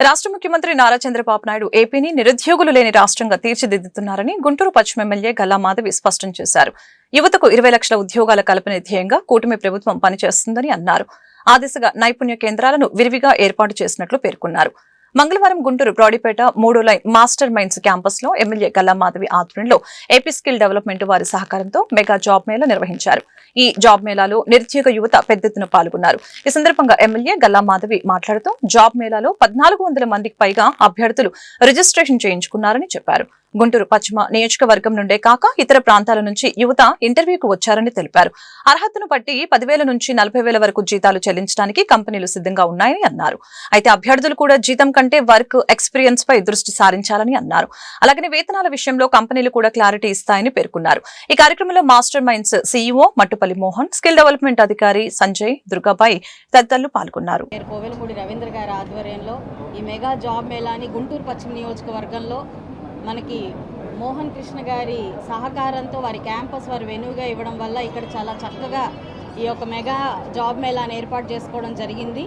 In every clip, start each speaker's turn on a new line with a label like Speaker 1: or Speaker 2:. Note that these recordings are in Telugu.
Speaker 1: రాష్ట్ర ముఖ్యమంత్రి నారా చంద్రబాబు నాయుడు ఏపీని నిరుద్యోగులు లేని రాష్ట్రంగా తీర్చిదిద్దుతున్నారని గుంటూరు పశ్చిమ ఎమ్మెల్యే గల్లా మాధవి స్పష్టం చేశారు. యువతకు ఇరవై లక్షల ఉద్యోగాల కల్పన ధ్యేయంగా కూటమి ప్రభుత్వం పనిచేస్తుందని అన్నారు. ఆ దిశగా నైపుణ్య కేంద్రాలను విరివిగా ఏర్పాటు చేసినట్లు పేర్కొన్నారు. మంగళవారం గుంటూరు బ్రాడీపేట మూడో లైన్ మాస్టర్ మైండ్స్ క్యాంపస్లో ఎమ్మెల్యే గల్లా మాధవి ఆధ్వర్యంలో ఏపీ స్కిల్ డెవలప్మెంట్ వారి సహకారంతో మెగా జాబ్ మేళా నిర్వహించారు. ఈ జాబ్ మేళాలో నిరుద్యోగ యువత పెద్ద ఎత్తున పాల్గొన్నారు. ఈ సందర్భంగా ఎమ్మెల్యే గల్లా మాధవి మాట్లాడుతూ జాబ్ మేళాలో పద్నాలుగు వందల మందికి పైగా అభ్యర్థులు రిజిస్ట్రేషన్ చేయించుకున్నారని చెప్పారు. గుంటూరు పశ్చిమ నియోజకవర్గం నుండే కాక ఇతర ప్రాంతాల నుంచి యువత ఇంటర్వ్యూకు వచ్చారని తెలిపారు. అర్హతను బట్టి పదివేల నుంచి నలభై వేల వరకు జీతాలు చెల్లించడానికి కంపెనీలు సిద్ధంగా ఉన్నాయని అన్నారు. అయితే అభ్యర్థులు కూడా జీతం కంటే వర్క్ ఎక్స్పీరియన్స్ పై దృష్టి సారించాలని అన్నారు. అలాగనే వేతనాల విషయంలో కంపెనీలు కూడా క్లారిటీ ఇస్తాయని పేర్కొన్నారు. ఈ కార్యక్రమంలో master minds CEO Mattupalli Mohan skill development అధికారి సంజయ్ దుర్గాబాయ్ తదితరులు పాల్గొన్నారు.
Speaker 2: పేరు రవీంద్ర గారి ఆధ్వర్యంలో ఈ మెగా జాబ్ మేళాని గుంటూరు పశ్చిమ నియోజకవర్గంలో మనకి మోహన్ కృష్ణ గారి సహకారంతో వారి క్యాంపస్ వారి వెనుగా ఇవ్వడం వల్ల ఇక్కడ చాలా చక్కగా ఈ యొక్క మెగా జాబ్ మేళాని ఏర్పాటు చేసుకోవడం జరిగింది.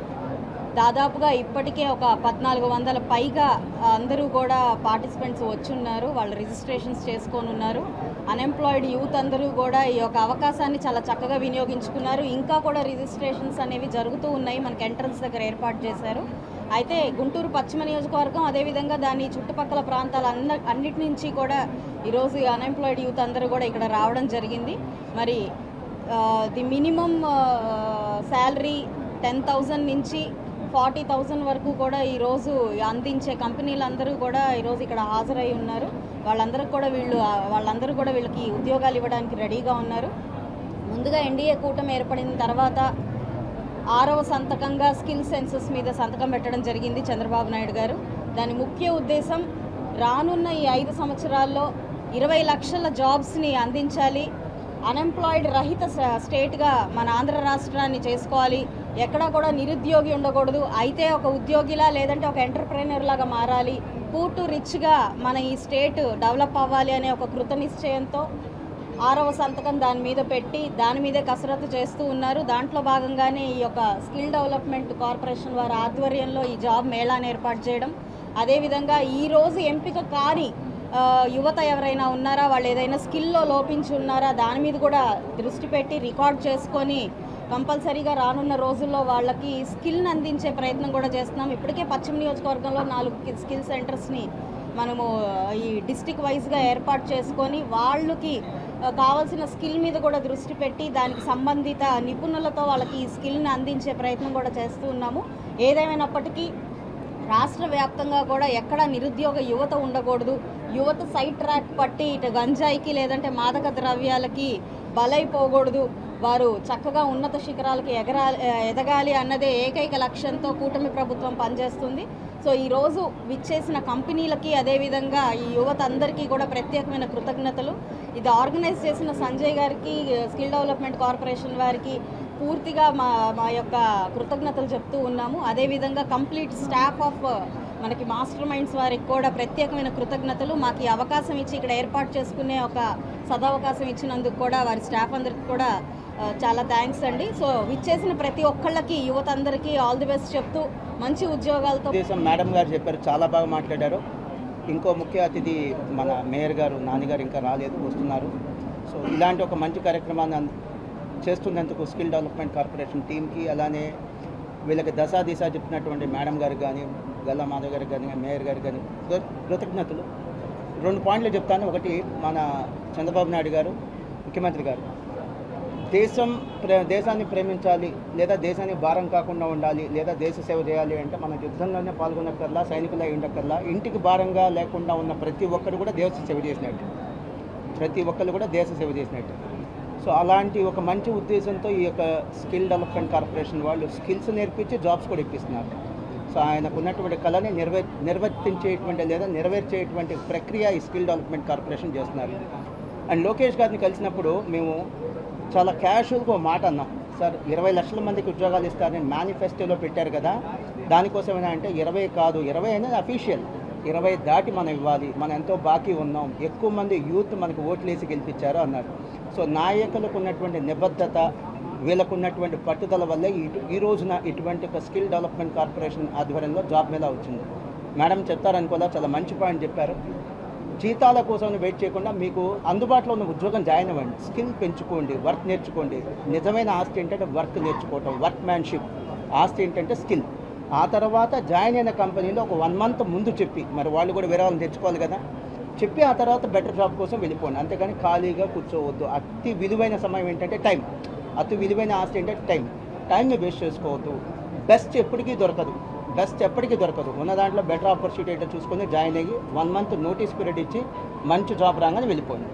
Speaker 2: దాదాపుగా ఇప్పటికే ఒక పద్నాలుగు వందల పైగా అందరూ కూడా పార్టిసిపెంట్స్ వచ్చున్నారు. వాళ్ళు రిజిస్ట్రేషన్స్ చేసుకొని ఉన్నారు అన్ఎంప్లాయిడ్ యూత్ అందరూ కూడా ఈ యొక్క అవకాశాన్ని చాలా చక్కగా వినియోగించుకున్నారు. ఇంకా కూడా రిజిస్ట్రేషన్స్ అనేవి జరుగుతూ ఉన్నాయి. మనకి ఎంట్రన్స్ దగ్గర ఏర్పాటు చేశారు. అయితే గుంటూరు పశ్చిమ నియోజకవర్గం అదేవిధంగా దాని చుట్టుపక్కల ప్రాంతాల అన్న అన్నిటి నుంచి కూడా ఈరోజు అన్ఎంప్లాయిడ్ యూత్ అందరూ కూడా ఇక్కడ రావడం జరిగింది. మరి the minimum salary ten thousand నుంచి ఫార్టీ థౌజండ్ వరకు కూడా ఈరోజు అందించే కంపెనీలందరూ కూడా ఈరోజు ఇక్కడ హాజరై ఉన్నారు. వాళ్ళందరికీ కూడా వీళ్ళు వాళ్ళందరూ కూడా వీళ్ళకి ఉద్యోగాలు ఇవ్వడానికి రెడీగా ఉన్నారు. ముందుగా ఎన్డీఏ కూటమి ఏర్పడిన తర్వాత ఆరవ సంతకంగా స్కిల్ సెన్సెస్ మీద సంతకం పెట్టడం జరిగింది చంద్రబాబు నాయుడు గారు. దాని ముఖ్య ఉద్దేశం రానున్న ఈ ఐదు సంవత్సరాల్లో ఇరవై లక్షల జాబ్స్ని అందించాలి. అన్ఎంప్లాయిడ్ రహిత స్టేట్గా మన ఆంధ్ర రాష్ట్రాన్ని చేసుకోవాలి. ఎక్కడా కూడా నిరుద్యోగి ఉండకూడదు. అయితే ఒక ఉద్యోగిలా లేదంటే ఒక ఎంటర్ప్రైనర్ లాగా మారాలి. పూర్టు రిచ్గా మన ఈ స్టేట్ డెవలప్ అవ్వాలి అనే ఒక కృత నిశ్చయంతో ఆరవ సంతకం దాని మీద పెట్టి దాని మీదే కసరత్తు చేస్తూ ఉన్నారు. దాంట్లో భాగంగానే ఈ యొక్క స్కిల్ డెవలప్మెంట్ కార్పొరేషన్ వారి ఆధ్వర్యంలో ఈ జాబ్ మేళాను ఏర్పాటు చేయడం. అదేవిధంగా ఈరోజు ఎంపిక కాని యువత ఎవరైనా ఉన్నారా? వాళ్ళు ఏదైనా స్కిల్లో లోపించి ఉన్నారా? దాని మీద కూడా దృష్టి పెట్టి రికార్డ్ చేసుకొని కంపల్సరీగా రానున్న రోజుల్లో వాళ్ళకి స్కిల్ని అందించే ప్రయత్నం కూడా చేస్తున్నాం. ఇప్పటికే పశ్చిమ నియోజకవర్గంలో నాలుగు స్కిల్ సెంటర్స్ని మనము ఈ డిస్టిక్ వైజ్గా ఏర్పాటు చేసుకొని వాళ్ళకి కావాల్సిన స్కిల్ మీద కూడా దృష్టి పెట్టి దానికి సంబంధిత నిపుణులతో వాళ్ళకి ఈ స్కిల్ని అందించే ప్రయత్నం కూడా చేస్తూ ఉన్నాము. ఏదేమైనప్పటికీ రాష్ట్ర వ్యాప్తంగా కూడా ఎక్కడ నిరుద్యోగ యువత ఉండకూడదు. యువత సైడ్ ట్రాక్ పట్టి ఇటు గంజాయికి లేదంటే మాదక ద్రవ్యాలకి బలైపోకూడదు. వారు చక్కగా ఉన్నత శిఖరాలకి ఎగరా ఎదగాలి అన్నదే ఏకైక లక్ష్యంతో కూటమి ప్రభుత్వం పనిచేస్తుంది. సో ఈరోజు విచ్చేసిన కంపెనీలకి అదేవిధంగా ఈ యువత అందరికీ కూడా ప్రత్యేకమైన కృతజ్ఞతలు. ఇది ఆర్గనైజ్ చేసిన సంజయ్ గారికి స్కిల్ డెవలప్మెంట్ కార్పొరేషన్ వారికి పూర్తిగా మా మా యొక్క కృతజ్ఞతలు చెప్తూ ఉన్నాము. అదేవిధంగా కంప్లీట్ స్టాఫ్ ఆఫ్ మనకి మాస్టర్ మైండ్స్ వారికి కూడా ప్రత్యేకమైన కృతజ్ఞతలు. మాకు ఈ అవకాశం ఇచ్చి ఇక్కడ ఏర్పాటు చేసుకునే ఒక సదవకాశం ఇచ్చినందుకు కూడా వారి స్టాఫ్ అందరికి కూడా చాలా థ్యాంక్స్ అండి. సో విచ్చేసిన ప్రతి ఒక్కళ్ళకి యువత అందరికీ ఆల్ ది బెస్ట్ చెప్తూ మంచి ఉద్యోగాలతో
Speaker 3: దేశం మేడం గారు చెప్పారు చాలా బాగా మాట్లాడారు. ఇంకో ముఖ్య అతిథి మన మేయర్ గారు నాన్నగారు ఇంకా రాలేదు వస్తున్నారు. సో ఇలాంటి ఒక మంచి కార్యక్రమాన్ని అంద- చేస్తున్నందుకు స్కిల్ డెవలప్మెంట్ కార్పొరేషన్ టీంకి అలానే వీళ్ళకి దశా దిశ చెప్పినటువంటి మేడం గారు కానీ గల్లా మాధవ్ గారికి కానీ మేయర్ గారికి కానీ కృతజ్ఞతలు. రెండు పాయింట్లు చెప్తాను. ఒకటి మన చంద్రబాబు నాయుడు గారు ముఖ్యమంత్రి గారు. దేశం ప్రే దేశాన్ని ప్రేమించాలి లేదా దేశానికి భారం కాకుండా ఉండాలి లేదా దేశ సేవ చేయాలి అంటే మన యుద్ధంలోనే పాల్గొనక్కర్లా సైనికులై ఉండక్కర్లా ఇంటికి భారంగా లేకుండా ఉన్న ప్రతి ఒక్కరు కూడా దేశ సేవ చేసినట్టు. ప్రతి ఒక్కరు కూడా దేశ సేవ చేసినట్టు. సో అలాంటి ఒక మంచి ఉద్దేశంతో ఈ యొక్క స్కిల్ డెవలప్మెంట్ కార్పొరేషన్ వాళ్ళు స్కిల్స్ నేర్పించి జాబ్స్ కూడా ఇప్పిస్తున్నారు. సో ఆయనకు ఉన్నటువంటి కళని నిర్వర్ నిర్వర్తించేటువంటి లేదా నెరవేర్చేటువంటి ప్రక్రియ ఈ స్కిల్ డెవలప్మెంట్ కార్పొరేషన్ చేస్తున్నారు. అండ్ లోకేష్ గారిని కలిసినప్పుడు మేము చాలా క్యాషువల్గా మాట అన్నాం. సార్ ఇరవై లక్షల మందికి ఉద్యోగాలు ఇస్తారని మేనిఫెస్టోలో పెట్టారు కదా దానికోసం అంటే ఇరవై కాదు ఇరవై అనేది అఫీషియల్ ఇరవై దాటి మనం ఇవ్వాలి మనం ఎంతో బాకీ ఉన్నాం ఎక్కువ మంది యూత్ మనకు ఓట్లు వేసి గెలిపించారు అన్నారు. సో నాయకులకు ఉన్నటువంటి నిబద్ధత వీళ్ళకు ఉన్నటువంటి పట్టుదల వల్లే ఇటు ఈ రోజున ఇటువంటి ఒక స్కిల్ డెవలప్మెంట్ కార్పొరేషన్ ఆధ్వర్యంలో జాబ్ మీద వచ్చింది. మేడం చెప్తారనుకోదా చాలా మంచి పాయింట్ చెప్పారు. జీతాల కోసం వెయిట్ చేయకుండా మీకు అందుబాటులో ఉన్న ఉద్యోగం జాయిన్ అవ్వండి. స్కిల్ పెంచుకోండి వర్క్ నేర్చుకోండి. నిజమైన ఆస్తి ఏంటంటే వర్క్ నేర్చుకోవటం వర్క్ మ్యాన్షిప్ ఆస్తి ఏంటంటే స్కిల్. ఆ తర్వాత జాయిన్ అయిన కంపెనీలో ఒక వన్ మంత్ ముందు చెప్పి మరి వాళ్ళు కూడా వేరే వాళ్ళని తెచ్చుకోవాలి కదా. చెప్పి ఆ తర్వాత బెటర్ జాబ్ కోసం వెళ్ళిపోండి. అంతేగాని ఖాళీగా కూర్చోవద్దు. అతి విలువైన సమయం ఏంటంటే టైం. అతి విలువైన ఆస్తి ఏంటంటే టైం. టైంని వేస్ట్ చేసుకోవద్దు. బెస్ట్ ఎప్పటికీ దొరకదు. బెస్ట్ ఎప్పటికీ దొరకదు. ఉన్న దాంట్లో బెటర్ ఆపర్చునిటీ అయితే చూసుకొని జాయిన్ అయ్యి వన్ మంత్ నోటీస్ పీరియడ్ ఇచ్చి మంచి జాబ్ రాగానే వెళ్ళిపోయింది